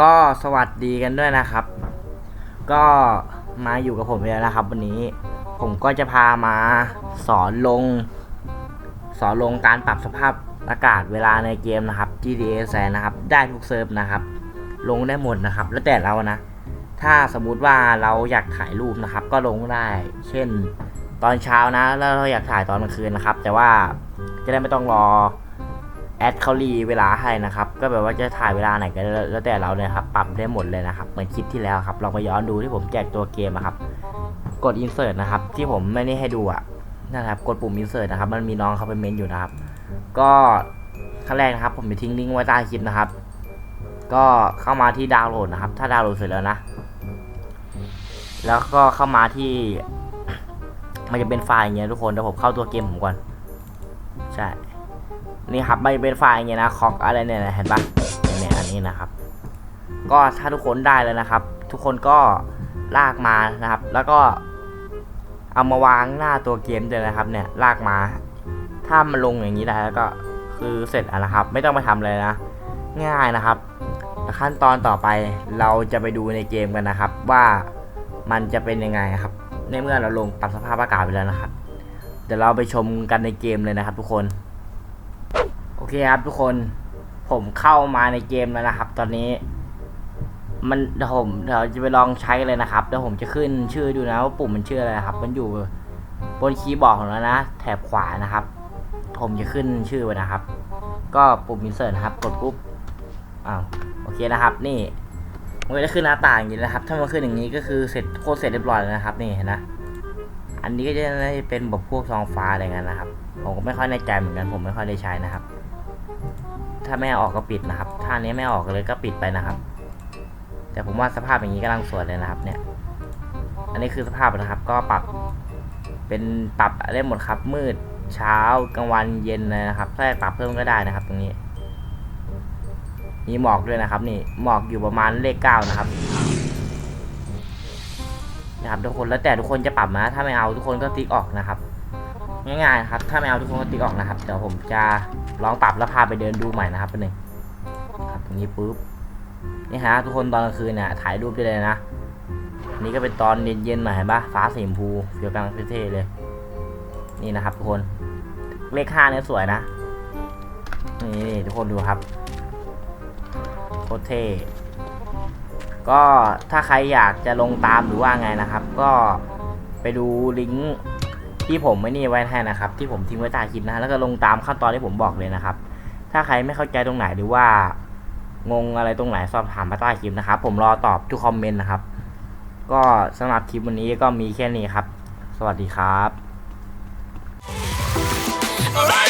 ก็สวัสดีกันด้วยนะครับ ก็มาอยู่กับผมแล้วนะครับ วันนี้ผมก็จะพามาสอนลง สอนลงการปรับสภาพอากาศเวลาในเกมนะครับ GTA แสนนะครับ ได้ทุกเซิร์ฟนะครับ ลงได้หมดนะครับ แล้วแต่เรานะ ถ้าสมมุติว่าเราอยากถ่ายรูปนะครับ ก็ลงได้ เช่น ตอนเช้านะ แล้วเราอยากถ่ายตอนกลางคืนนะครับ แต่ว่าจะได้ไม่ต้องรอ ดเขารีเวลาให้นะครับ ก็แบบว่าจะถ่ายเวลาไหนก็แล้วแต่เราเลยครับ ปรับได้หมดเลยนะครับ เหมือนคลิปที่แล้วครับ ลองไปย้อนดูที่ผมแจกตัวเกมนะครับ กด insert นะครับ ที่ผมไม่ได้ให้ดูอะนะครับ กดปุ่ม insert นะครับ มันมีน้องเขาเป็นเมนอยู่นะครับ ก็ขั้นแรกนะครับ ผมจะทิ้งลิงก์ไว้ใต้คลิปนะครับ ก็เข้ามาที่ดาวน์โหลดนะครับ ถ้าดาวน์โหลดเสร็จแล้วนะ แล้วก็เข้ามาที่ มันจะเป็นไฟล์อย่างเงี้ยทุกคนเดี๋ยวผมเข้าตัวเกมผมก่อน ใช่ นี่ครับมันเป็นไฟล์อย่างเงี้ยนะคอกอะไรเนี่ยนะเห็นปะเนี่ยอันนี้นะครับ ก็ถ้าทุกคนได้แล้วนะครับ ทุกคนก็ลากมานะครับ แล้วก็เอามาวางหน้าตัวเกมเลยนะครับ เนี่ยลากมา ถ้ามันลงอย่างนี้ได้แล้วก็คือเสร็จแล้วนะครับ ไม่ต้องไปทำเลยนะ ง่ายนะครับขั้นตอนต่อไปเราจะไปดูในเกมกันนะครับ ว่ามันจะเป็นยังไงครับ ในเมื่อเราลงปรับสภาพอากาศไปแล้วนะครับ เดี๋ยวเราไปชมกันในเกมเลยนะครับ ทุกคน อเคครับทุกคนผมเข้ามาในเกมแล้วนะครับ ตอนนี้ มันเดี๋ยวผมเดี๋ยวจะไปลองใช้เลยนะครับเดี๋ยวผมจะขึ้นชื่อดูนะว่าปุ่มมันชื่ออะไรครับ มันอยู่บนคีย์บอร์ดของเรานะ แถบขวานะครับ ผมจะขึ้นชื่อไว้นะครับ ก็ปุ่ม insert นะครับ กดปุ๊บอ้าวโอเคนะครับ นี่มันก็จะขึ้นหน้าต่างอย่างนี้นะครับ ถ้ามันขึ้นอย่างนี้ก็คือเสร็จโคตรเสร็จเรียบร้อยแล้วนะครับ นี่เห็นนะอันนี้ก็จะเป็นแบบพวกซองฟ้าอะไรเงี้ยนะครับ ผมก็ไม่ค่อยแน่ใจเหมือนกัน ผมไม่ค่อยได้ใช้นะครับ ถ้าไม่ออกก็ปิดนะครับถ้านี้ไม่ออกเลยก็ปิดไปนะครับ แต่ผมว่าสภาพอย่างนี้กำลังสวยเลยนะครับ เนี่ย อันนี้คือสภาพนะครับ ก็ปรับ เป็นปรับได้หมดครับ มืดเช้ากลางวันเย็นเลยนะครับถ้าปรับเพิ่มก็ได้นะครับ ตรงนี้ มีหมอกด้วยนะครับ นี่หมอกอยู่ประมาณเลขเก้านะครับนะครับทุกคนแล้วแต่ทุกคนจะปรับนะถ้าไม่เอาทุกคนก็ติ๊กออกนะครับ ง่ายๆครับ ถ้าไม่เอาทุกคนก็ติ๊กออกนะครับ เดี๋ยวผมจะลองปรับแล้วพาไปเดินดูใหม่นะครับเป็นหนึ่งครับตรงนี้ปุ๊บ นี่ฮะทุกคนตอนกลางคืนเนี่ยถ่ายรูปได้เลยนะอันนี้ก็เป็นตอนเย็นๆหน่อยเห็นปะฟ้าสีชมพูเฟียวกลางเท่ๆเลย นี่นะครับทุกคน เลขห้าเนี่ยสวยนะ นี่ทุกคนดูครับโคตรเท่ก็ถ้าใครอยากจะลงตามหรือว่าไงนะครับ ก็ไปดูลิงก์ ที่ผมไม่นี่ไว้ให้นะครับ ที่ผมทิ้งไว้ใต้คลิปนะแล้วก็ลงตามขั้นตอนที่ผมบอกเลยนะครับ ถ้าใครไม่เข้าใจตรงไหนหรือว่างงอะไรตรงไหนสอบถามมาใต้คลิปนะครับ ผมรอตอบทุกคอมเมนต์นะครับ ก็สำหรับคลิปวันนี้ก็มีแค่นี้ครับ สวัสดีครับ right.